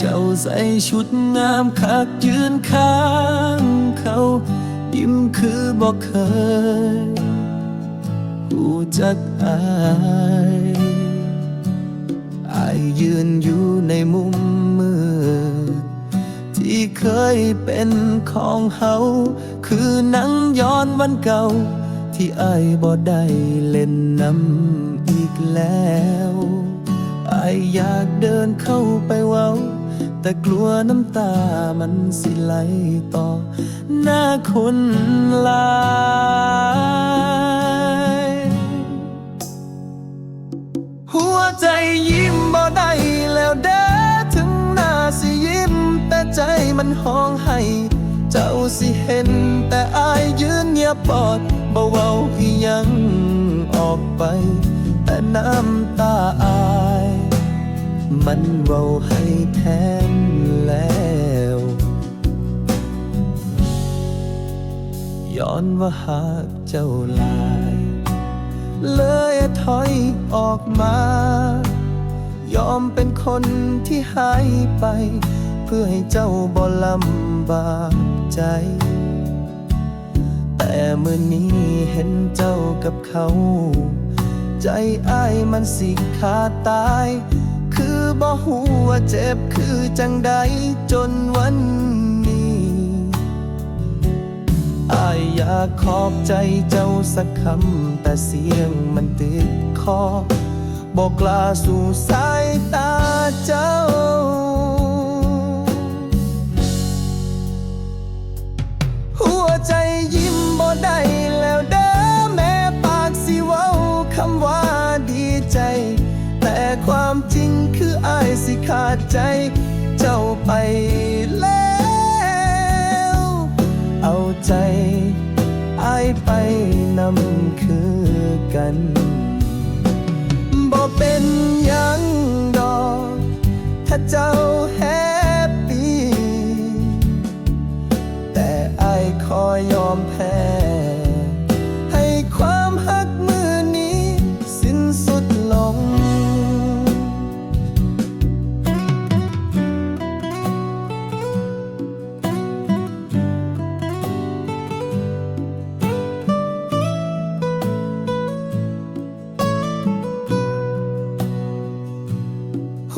เจ้าใส่ชุดงามคักยืนข้างเขา ยิ้มคือบอกเคยหูจักอายอายยืนอยู่ในมุมมืดที่เคยเป็นของเฮาคือหนังย้อนวันเก่า ที่อายบ่ได้เล่นน้ำอีกแล้วอายอยากเดินเข้าไปเว้า แต่กลัวน้ำตามันสิไหลต่อ หน้าคนลายหัวใจยิ้มบ่ได้แล้วเด้อถึงหน้าสิยิ้ม แต่ใจมันห้องให้ เจ้าสิเห็น แต่อายยืนเงียบปอดบ่เว้าอีหยังออกไป แต่น้ำ มันเว้าให้แทนแล้วย้อนว่าหากเจ้าลาย เลยถอยออกมา ยอมเป็นคนที่หายไป เพื่อให้เจ้าบ่ลำบากใจ แต่เมื่อนี้เห็นเจ้ากับเขา ใจอ้ายมันสิขาดตาย คือบ่หูว่าเจ็บคือจังใดจนวันนี้อายอยากขอบใจเจ้าสักคำ แต่เสียงมันติดคอบอกกล้าสู่สายตาเจ้าหัวใจยิ้มบ่ได้แล้วเด้อแม้ปากสิเว้าคำว่าดีใจ แต่ความ ดใจเจ้าไปแล้ว เอาใจอายไปนำคือกันบ่เป็นยังดอก ถ้าเจ้า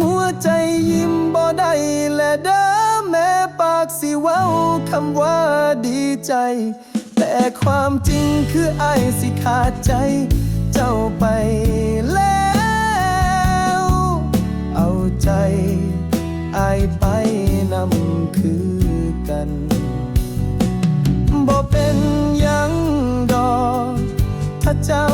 หัวใจยิ้มบ่ได้และเด้อแม้ปากสิเว้าคำว่าดีใจ แต่ความจริงคือไอ้ายสิขาดใจ เจ้าไปแล้ว เอาใจไอ้ายไปนำคือกันบ่เป็นยังดอกถ้าเจ้า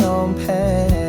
ยอมแพ้